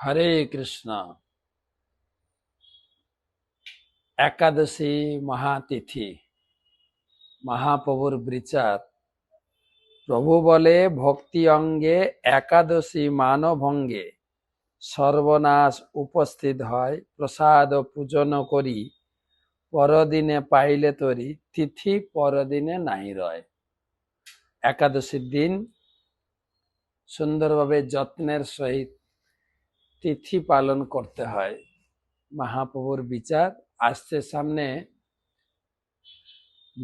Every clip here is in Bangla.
হরে কৃষ্ণ। একাদশী মহাতিথি, মহাপ্রভুর বিচার। প্রভু বলে, ভক্তি অঙ্গে একাদশী মানভঙ্গে সর্বনাশ উপস্থিত হয়, প্রসাদ পূজন করি, পরদিনে পাইলে তরি, তিথি পরদিনে নাই রয়। একাদশীর দিন সুন্দরভাবে যত্নের সহিত তিথি পালন করতে হয়। মহাপ্রভুর বিচার। আসছে সামনে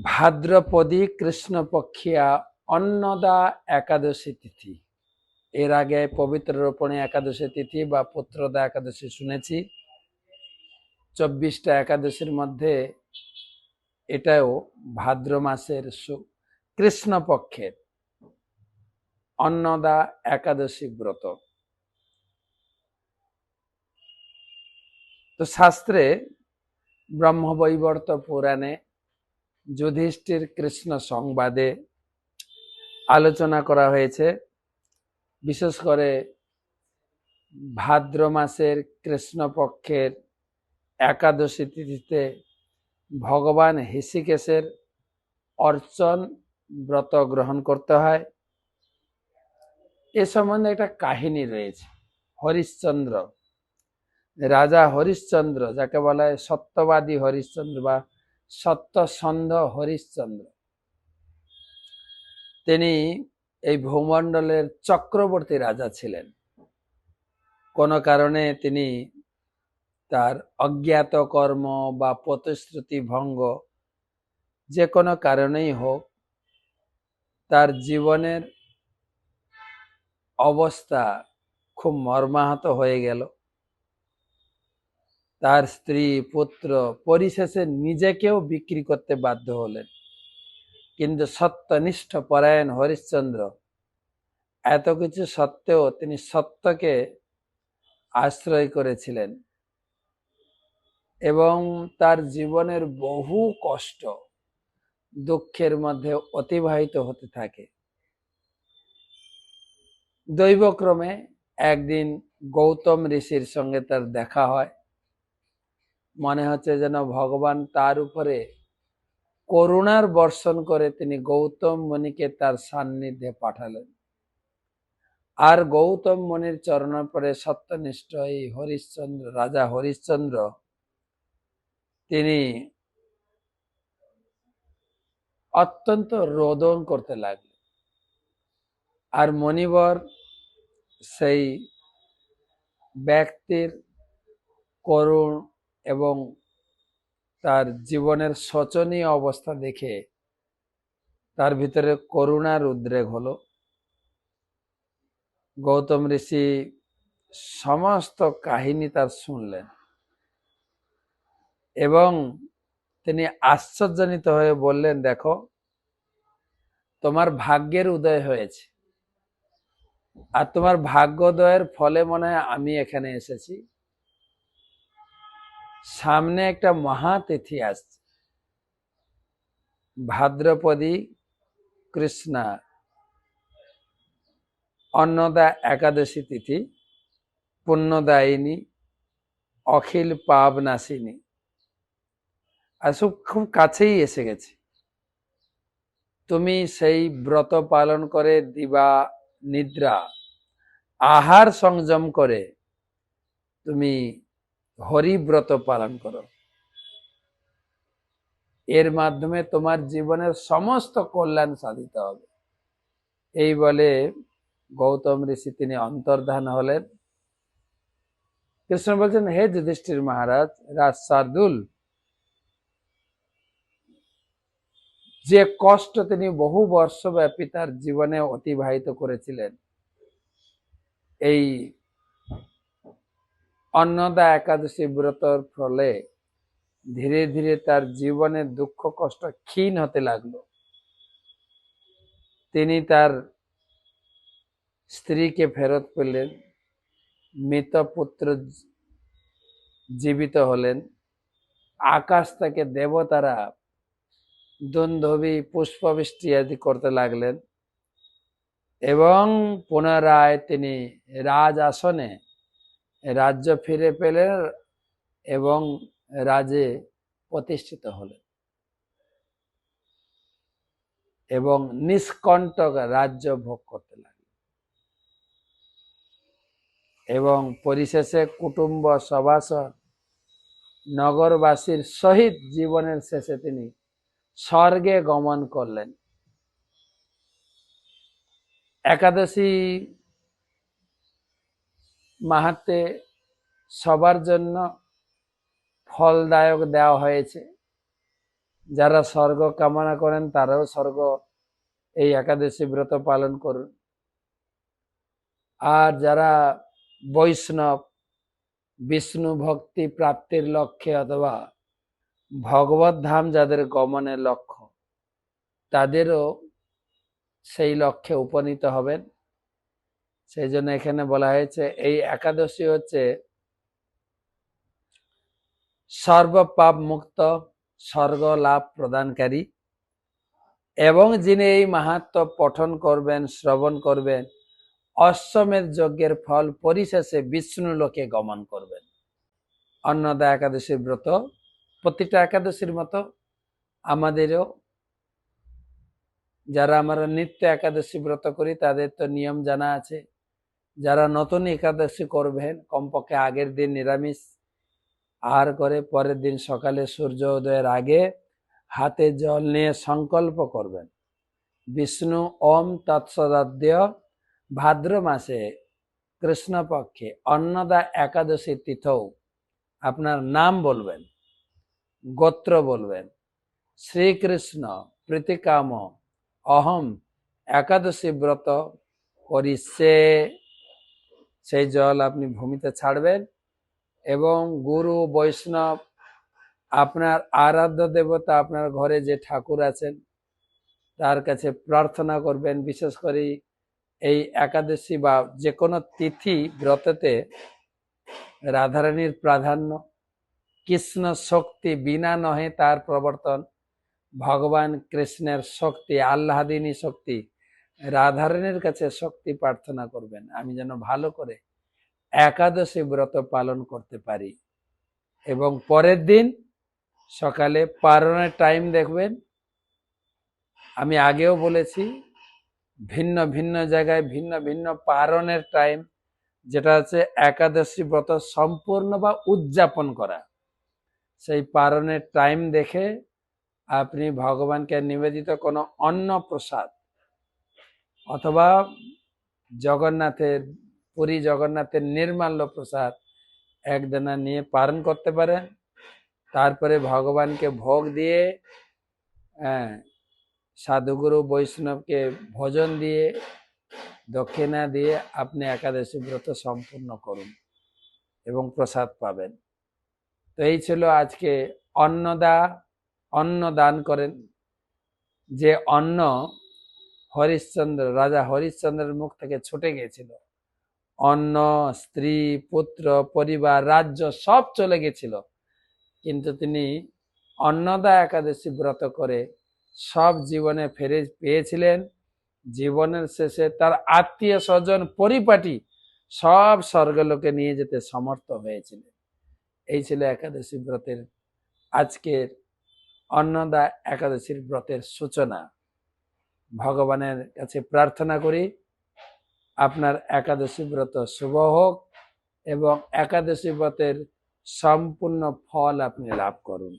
ভাদ্রপদী কৃষ্ণপক্ষিয়া অন্নদা একাদশী তিথি। এর আগে পবিত্র রোপণী একাদশী তিথি বা পুত্রদা একাদশী শুনেছি। চব্বিশটা একাদশীর মধ্যে এটাও ভাদ্র মাসের কৃষ্ণপক্ষের অন্নদা একাদশী ব্রত। তো শাস্ত্রে ব্রহ্মবৈবর্ত পুরাণে যুধিষ্ঠির কৃষ্ণ সংবাদে আলোচনা করা হয়েছে। বিশেষ করে ভাদ্র মাসের কৃষ্ণপক্ষের একাদশী তিথিতে ভগবান হৃষিকেশের অর্চন ব্রত গ্রহণ করতে হয়। এ সম্বন্ধে একটা কাহিনী রয়েছে, হরিশ্চন্দ্র। রাজা হরিশ্চন্দ্র, যাকে বলা হয় সত্যবাদী হরিশ্চন্দ্র বা সত্যসন্ধ হরিশ্চন্দ্র। তিনি এই ভূমণ্ডলের চক্রবর্তী রাজা ছিলেন। কোনো কারণে তিনি তার অজ্ঞাত কর্ম বা প্রতিশ্রুতি ভঙ্গ যে কোনো কারণেই হোক, তার জীবনের অবস্থা খুব মর্মাহত হয়ে গেল। তার স্ত্রী পুত্র পরিশেষে নিজেকেও বিক্রি করতে বাধ্য হলেন। কিন্তু সত্যনিষ্ঠ পরায়ণ হরিশ্চন্দ্র এত কিছু সত্ত্বেও তিনি সত্যকে আশ্রয় করেছিলেন এবং তার জীবনের বহু কষ্ট দুঃখের মধ্যে অতিবাহিত হতে থাকে। দৈবক্রমে একদিন গৌতম ঋষির সঙ্গে তার দেখা হয়। মনে হচ্ছে যেন ভগবান তার উপরে করুণার বর্ষণ করে তিনি গৌতম মুনিকে তার সান্নিধ্যে পাঠালেন। আর গৌতম মুনির চরণ পরে সত্যনিষ্ঠ এই হরিশ্চন্দ্র, রাজা হরিশ্চন্দ্র, তিনি অত্যন্ত রোদন করতে লাগলেন। আর মণিবর সেই ব্যক্তির করুণ এবং তার জীবনের শোচনীয় অবস্থা দেখে তার ভিতরে করুণার উদ্রেক হলো গৌতম ঋষি সমস্ত কাহিনী তার শুনলেন এবং তিনি আশ্চর্যজনিত হয়ে বললেন, দেখো, তোমার ভাগ্যের উদয় হয়েছে আর তোমার ভাগ্যোদয়ের ফলে মনে হয় আমি এখানে এসেছি। সামনে একটা মহাতিথি আসছে। ভাদ্রপদী কৃষ্ণা অন্নদা একাদশী তিথি, পুণ্যদায়িনী, অখিল পাবনাশিনী। সব খুব কাছেই এসে গেছে। তুমি সেই ব্রত পালন করে দিবা নিদ্রা, আহার সংযম করে তুমি হরিব্রত পালন করো। এর মাধ্যমে তোমার জীবনের সমস্ত কল্যাণ সাধিত হবে। এই বলে গৌতম ঋষি তিনি অন্তর্ধান হলেন। কৃষ্ণ বলছেন, হে যুধিষ্ঠির মহারাজ রাজ শার্দুল যে কষ্ট তিনি বহু বর্ষব্যাপী তার জীবনে অতিবাহিত করেছিলেন, এই অন্নদা একাদশী ব্রতর ফলে ধীরে ধীরে তার জীবনের দুঃখ, কষ্ট ক্ষীণ হতে লাগল। তিনি তার স্ত্রীকে ফেরত পেলেন, মৃত পুত্র জীবিত হলেন। আকাশ থেকে দেবতারা দুন্ধবি, পুষ্পবৃষ্টি আদি করতে লাগলেন এবং পুনরায় তিনি রাজ আসনে রাজ্য ফিরে পেলেন এবং রাজে প্রতিষ্ঠিত হলেন। এবং নিষ্কণ্টক রাজ্য ভোগ করতে লাগলেন। এবং পরিশেষে কুটুম্ব সভাসদ নগরবাসীর সহিত জীবনের শেষে তিনি স্বর্গে গমন করলেন। একাদশী মাহাত্মে সবার জন্য ফলদায়ক দেওয়া হয়েছে। যারা স্বর্গ কামনা করেন, তারাও স্বর্গ এই একাদশী ব্রত পালন করুন। আর যারা বৈষ্ণব, বিষ্ণু ভক্তি প্রাপ্তির লক্ষ্যে অথবা ভগবত ধাম যাদের গমনের লক্ষ্য, তাদেরও সেই লক্ষ্যে উপনীত হবেন। সেই জন্য এখানে বলা হয়েছে, এই একাদশী হচ্ছে সর্বপাপ মুক্ত স্বর্গ লাভ প্রদানকারী। এবং যিনি এই মাহাত্ম পঠন করবেন, শ্রবণ করবেন, অশ্বমেধ যজ্ঞের ফল পরিশেষে বিষ্ণু লোকে গমন করবেন। অন্নদা একাদশীর ব্রত, প্রতিটা একাদশীর মতো আমাদেরও, যারা আমরা নিত্য একাদশী ব্রত করি, তাদের তো নিয়ম জানা আছে। যারা নতুন একাদশী করবেন, কমপক্ষে আগের দিন নিরামিষ আহার করে পরের দিন সকালে সূর্য উদয়ের আগে হাতে জল নিয়ে সংকল্প করবেন। বিষ্ণু ওম তৎসদাদ্য ভাদ্র মাসে কৃষ্ণপক্ষে অন্নদা একাদশী তিথৌ আপনার নাম বলবেন, গোত্র বলবেন, শ্রীকৃষ্ণ প্রীতিকাম অহম একাদশী ব্রত করিছে। সেই জল আপনি ভূমিতে ছাড়বেন এবং গুরু, বৈষ্ণব, আপনার আরাধ্য দেবতা আপনার ঘরে যে ঠাকুর আছেন, তার কাছে প্রার্থনা করবেন। বিশেষ করে এই একাদশী বা যে কোনো তিথি ব্রততে রাধারানীর প্রাধান্য, কৃষ্ণ শক্তি বিনা নহে তার প্রবর্তন, ভগবান কৃষ্ণের শক্তি আল্লাহাদিনী শক্তি রাধারানীর কাছে শক্তি প্রার্থনা করবেন, আমি যেন ভালো করে একাদশী ব্রত পালন করতে পারি। এবং পরের দিন সকালে পারণের টাইম দেখবেন, আমি আগেও বলেছি, ভিন্ন ভিন্ন জায়গায় ভিন্ন ভিন্ন পারণের টাইম যেটা হচ্ছে একাদশী ব্রত সম্পূর্ণ বা উদযাপন করা। সেই পারণের টাইম দেখে আপনি ভগবানকে নিবেদিত কোনো অন্ন প্রসাদ অথবা জগন্নাথের, পুরী জগন্নাথের নির্মাল্য প্রসাদ একদানা নিয়ে পালন করতে পারেন। তারপরে ভগবানকে ভোগ দিয়ে হ্যাঁ সাধুগুরু বৈষ্ণবকে ভোজন দিয়ে, দক্ষিণা দিয়ে আপনি একাদশী ব্রত সম্পূর্ণ করুন এবং প্রসাদ পাবেন। তো এই ছিল আজকে অন্নদা, অন্ন দান করেন। যে অন্ন হরিশ্চন্দ্র, রাজা হরিশ্চন্দ্রের মুখ থেকে ছুটে গিয়েছিল। অন্ন, স্ত্রী, পুত্র, পরিবার, রাজ্য সব চলে গেছিল কিন্তু তিনি অন্নদা একাদশী ব্রত করে সব জীবনে ফেরে পেয়েছিলেন। জীবনের শেষে তার আত্মীয় স্বজন পরিপাটি সব স্বর্গলোকে নিয়ে যেতে সমর্থ হয়েছিলেন। এই ছিল একাদশী ব্রতের আজকের অন্নদা একাদশীর ব্রতের সূচনা। ভগবানের কাছে প্রার্থনা করি, আপনার একাদশী ব্রত শুভ হোক এবং একাদশী ব্রতের সম্পূর্ণ ফল আপনি লাভ করুন।